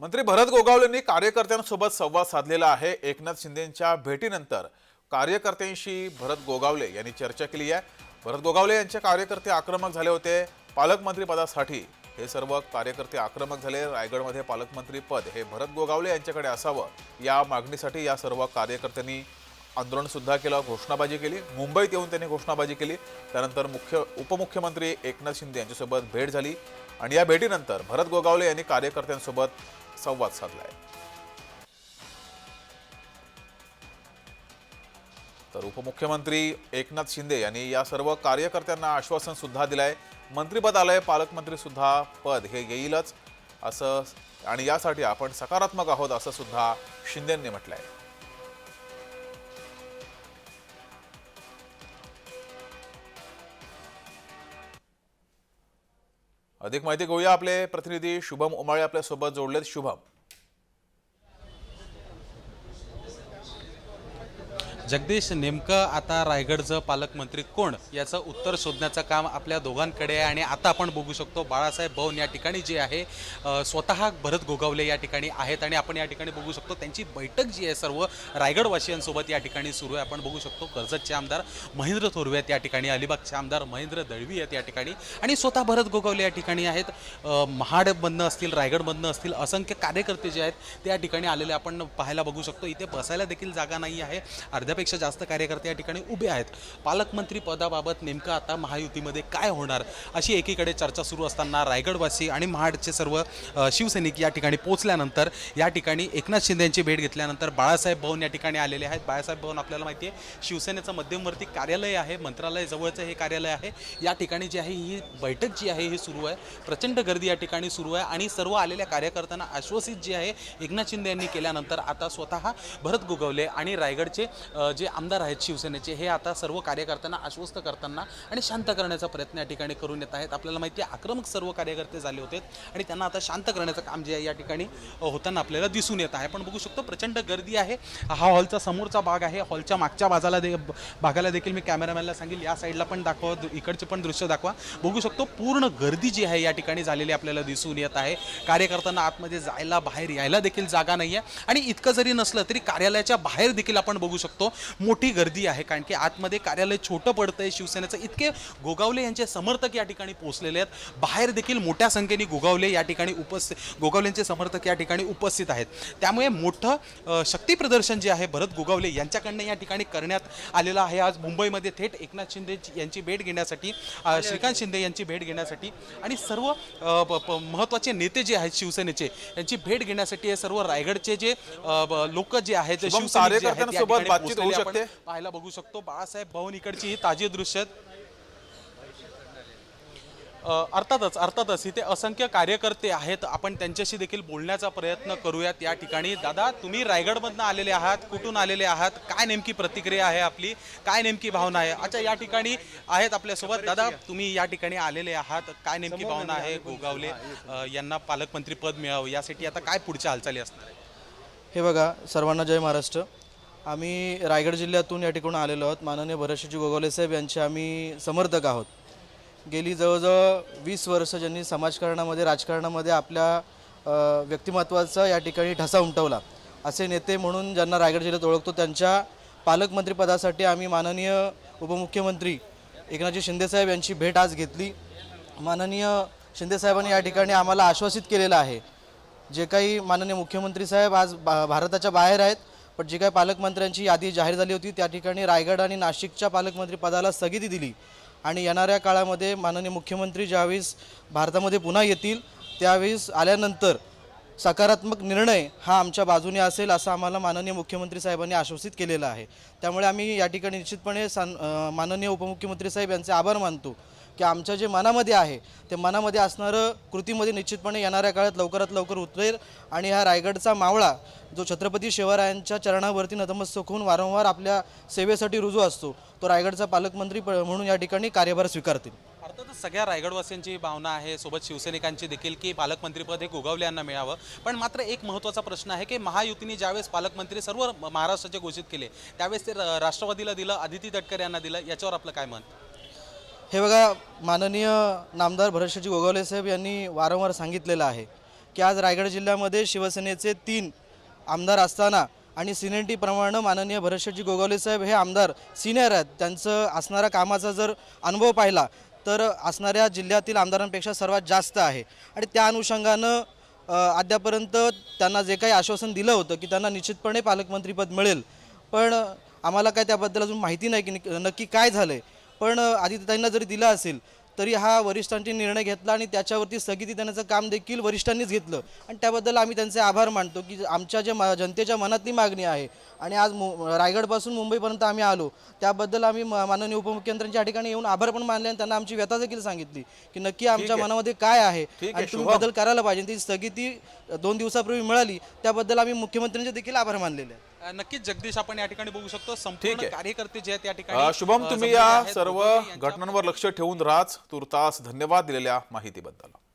मंत्री भरत गोगावलेंनी कार्यकर्त्यांसोबत संवाद साधलेला आहे. एकनाथ शिंदेंच्या भेटीनंतर कार्यकर्त्यांशी भरत गोगावले यांनी चर्चा केली आहे. भरत गोगावले यांचे कार्यकर्ते आक्रमक झाले होते. पालकमंत्रीपदासाठी हे सर्व कार्यकर्ते आक्रमक झाले. रायगडमध्ये पालकमंत्री पद हे भरत गोगावले यांच्याकडे असावं या मागणीसाठी या सर्व कार्यकर्त्यांनी आंदोलनसुद्धा केलं घोषणाबाजी केली. मुंबईत येऊन त्यांनी घोषणाबाजी केली. त्यानंतर मुख्य उपमुख्यमंत्री एकनाथ शिंदे यांच्यासोबत भेट झाली. आणि या भेटीनंतर भरत गोगावले यांनी कार्यकर्त्यांसोबत संवाद साधलाय. तर उपमुख्यमंत्री एकनाथ शिंदे यांनी या सर्व कार्यकर्त्यांना आश्वासन सुद्धा दिलंय. मंत्रीपद आलंय पालकमंत्री सुद्धा पद हे येईलच असं आणि यासाठी आपण सकारात्मक आहोत असं सुद्धा शिंदेंनी म्हटलंय. अधिक माहिती घेऊया आपले प्रतिनिधी शुभम उमाळे आपल्यासोबत जोडलेत. शुभम. जगदीश नेमकं आता रायगडचं पालकमंत्री कोण? याचं उत्तर शोधण्याचं काम आपल्या दोघांकडे आहे आणि आता आपण बघू शकतो बाळासाहेब भवन या ठिकाणी जे आहे स्वतः भरत गोगावले या ठिकाणी आहेत आणि आपण या ठिकाणी बघू शकतो त्यांची बैठक जी आहे सर्व रायगडवासियांसोबत या ठिकाणी सुरू आहे. आपण बघू शकतो कर्जतचे आमदार महेंद्र थोरवे आहेत या ठिकाणी अलिबागचे आमदार महेंद्र दळवी आहेत या ठिकाणी आणि स्वतः भरत गोगावले या ठिकाणी आहेत. महाडमधनं असतील रायगडमधनं असतील असंख्य कार्यकर्ते जे आहेत त्या ठिकाणी आलेले आपण पाहायला बघू शकतो. इथे बसायला देखील जागा नाही आहे. अर्ध्या अर्ध्यापेक्षा जास्त कार्यकर्ते या ठिकाणी उभे आहेत. पालकमंत्री पदाबाबत नेमकं आता महायुतीमध्ये काय होणार? अशी एकीकडे चर्चा सुरू असताना रायगडवासी आणि महाडचे सर्व शिवसैनिक या ठिकाणी पोहोचल्यानंतर या ठिकाणी एकनाथ शिंदे यांची भेट घेतल्यानंतर बाळासाहेब भवन या ठिकाणी आलेले आहेत. बाळासाहेब भवन आपल्याला माहिती आहे शिवसेनेचं मध्यमवर्ती कार्यालय आहे मंत्रालय जवळचं हे कार्यालय आहे. या ठिकाणी जी आहे ही बैठक जी आहे ही सुरू आहे. प्रचंड गर्दी या ठिकाणी सुरू आहे आणि सर्व आलेल्या कार्यकर्त्यांना आश्वासित जे आहे एकनाथ शिंदे यांनी केल्यानंतर आता स्वतः भरत गोगवले आणि रायगडचे जे आमदार आहेत शिवसेनेचे हे आता सर्व कार्यकर्त्यांना आश्वस्त करताना आणि शांत करण्याचा प्रयत्न या ठिकाणी करून येत आहेत. आपल्याला माहिती आहे आक्रमक सर्व कार्यकर्ते झाले होते आणि त्यांना आता शांत करण्याचं काम जे आहे या ठिकाणी होताना आपल्याला दिसून येत आहे. आपण बघू शकतो प्रचंड गर्दी आहे. हा हॉलचा समोरचा भाग आहे. हॉलच्या मागच्या बाजाला दे भागाला देखील मी कॅमेरामॅनला सांगेल. या साईडला पण दाखवा इकडचे पण दृश्य दाखवा. बघू शकतो पूर्ण गर्दी जी आहे या ठिकाणी झालेली आपल्याला दिसून येत आहे. कार्यकर्त्यांना आतमध्ये जायला बाहेर यायला देखील जागा नाही आहे आणि इतकं जरी नसलं तरी कार्यालयाच्या बाहेर देखील आपण बघू शकतो मोठी गर्दी आहे कारण की आतमध्ये कार्यालय छोटं पडतंय. शिवसेनेचं इतके गोगावले यांचे समर्थक या ठिकाणी पोहोचलेले आहेत. बाहेर देखील मोठ्या संख्येने गोगावले या ठिकाणी उपस्थित गोगावलेंचे समर्थक या ठिकाणी उपस्थित आहेत. त्यामुळे मोठं अ, शक्ती प्रदर्शन जे आहे भरत गोगावले यांच्याकडनं या ठिकाणी करण्यात आलेलं आहे. आज मुंबईमध्ये थेट एकनाथ शिंदे यांची भेट घेण्यासाठी श्रीकांत शिंदे यांची भेट घेण्यासाठी आणि सर्व महत्त्वाचे नेते जे आहेत शिवसेनेचे यांची भेट घेण्यासाठी हे सर्व रायगडचे जे लोक जे आहेत जे होऊ शकते? पाहायला बघू शकतो. बाळासाहेब भवन इकडची ही ताजी दृश्य अर्थातच अर्थातच इथे असंख्य कार्यकर्ते आहेत. आपण त्यांच्याशी देखील बोलण्याचा प्रयत्न करूयात या ठिकाणी. दादा तुम्ही रायगडमधनं आलेले आहात. कुठून आलेले आहात? काय नेमकी प्रतिक्रिया आहे आपली? काय नेमकी भावना आहे? अच्छा या ठिकाणी आहेत आपल्यासोबत. दादा तुम्ही या ठिकाणी आलेले आहात. काय नेमकी भावना आहे? गोगावले. यांना पालकमंत्री पद मिळावं. यासाठी आता काय पुढच्या हालचाली असणार आहे? हे बघा सर्वांना जय महाराष्ट्र. आम्ही रायगड जिल्ह्यातून या ठिकाणी आलेलो आहोत. माननीय भरतशेजी गोगोले साहेब यांचे आम्ही समर्थक आहोत. गेली जवळजवळ वीस वर्ष ज्यांनी समाजकारणामध्ये राजकारणामध्ये आपल्या व्यक्तिमत्वाचा या ठिकाणी ठसा उमटवला. असे नेते म्हणून ज्यांना रायगड जिल्ह्यात ओळखतो त्यांच्या पालकमंत्रीपदासाठी आम्ही माननीय उपमुख्यमंत्री एकनाथजी शिंदेसाहेब यांची भेट आज घेतली. माननीय शिंदेसाहेबांनी या ठिकाणी आम्हाला आश्वासित केलेलं आहे. जे काही माननीय मुख्यमंत्री साहेब आज भा भारताच्या बाहेर आहेत पण जी काही पालकमंत्र्यांची यादी जाहीर झाली होती त्या ठिकाणी रायगड आणि नाशिकच्या पालकमंत्री पदाला स्थगिती दिली. आणि येणाऱ्या काळामध्ये माननीय मुख्यमंत्री ज्यावेळेस भारतामध्ये पुन्हा येतील त्यावेळेस आल्यानंतर सकारात्मक निर्णय हा आमच्या बाजूने असेल असं आम्हाला माननीय मुख्यमंत्री साहेबांनी आश्वासित केलेलं आहे. त्यामुळे आम्ही या ठिकाणी निश्चितपणे सान माननीय उपमुख्यमंत्री साहेब यांचे आभार मानतो. की आमच्या जे मनामध्ये आहे ते मनामध्ये असणारं कृतीमध्ये निश्चितपणे येणाऱ्या काळात लवकरात लवकर उतरेल. आणि हा रायगडचा मावळा जो छत्रपती शिवरायांच्या चरणावरती नतमस्तक होऊन वारंवार आपल्या सेवेसाठी रुजू असतो तो रायगडचा पालकमंत्री प- म्हणून या ठिकाणी कार्यभार स्वीकारतील. अर्थातच सगळ्या रायगडवासियांची भावना आहे सोबत शिवसैनिकांची देखील की पालकमंत्रीपद हे गोगावले यांना मिळावं. पण मात्र एक महत्त्वाचा प्रश्न आहे की महायुतीने ज्यावेळेस पालकमंत्री सर्व महाराष्ट्राचे घोषित केले त्यावेळेस ते राष्ट्रवादीला दिलं अदिती तटकरे यांना दिलं याच्यावर आपलं काय मत? हे बघा माननीय नामदार भरतशेजी गोगावले साहेब यांनी वारंवार सांगितलेलं आहे की आज रायगड जिल्ह्यामध्ये शिवसेनेचे तीन आमदार असताना आणि सिनेटीप्रमाणे माननीय भरतशेठजी गोगावले साहेब हे आमदार सिनियर आहेत. त्यांचं असणारा कामाचा जर अनुभव पाहिला तर असणाऱ्या जिल्ह्यातील आमदारांपेक्षा सर्वात जास्त आहे. आणि त्या अनुषंगानं अद्यापर्यंत त्यांना जे काही आश्वासन दिलं होतं की त्यांना निश्चितपणे पालकमंत्रीपद मिळेल. पण आम्हाला काय त्याबद्दल अजून माहिती नाही की नक्की काय झालं आहे पण आदित्यताईंना जरी दिला असेल तरी हा वरिष्ठांनी निर्णय घेतला आणि त्याच्यावरती स्थगिती देण्याचं काम देखील वरिष्ठांनीच घेतलं. आणि त्याबद्दल आम्ही त्यांचे आभार मानतो की आमच्या जे म- जनतेच्या मनातली मागणी आहे आणि आज मु रायगडपासून मुंबईपर्यंत आम्ही आलो त्याबद्दल आम्ही माननीय उपमुख्यमंत्र्यांच्या ठिकाणी येऊन आभार पण मानले आणि त्यांना आमची व्यथा देखील सांगितली की नक्की आमच्या मनामध्ये काय आहे आणि तुम्ही. बदल करायला पाहिजे. ती स्थगिती दोन दिवसापूर्वी मिळाली त्याबद्दल आम्ही मुख्यमंत्र्यांचे देखील आभार मानलेले आहेत. नक्कीच जगदीश आपण या ठिकाणी बघू शकतो संपूर्ण. कार्यकर्ते जे आहेत या ठिकाणी शुभम तुम्ही या. सर्व घटनांवर लक्ष ठेवून राहाच तुर्तास धन्यवाद दिलेल्या माहितीबद्दल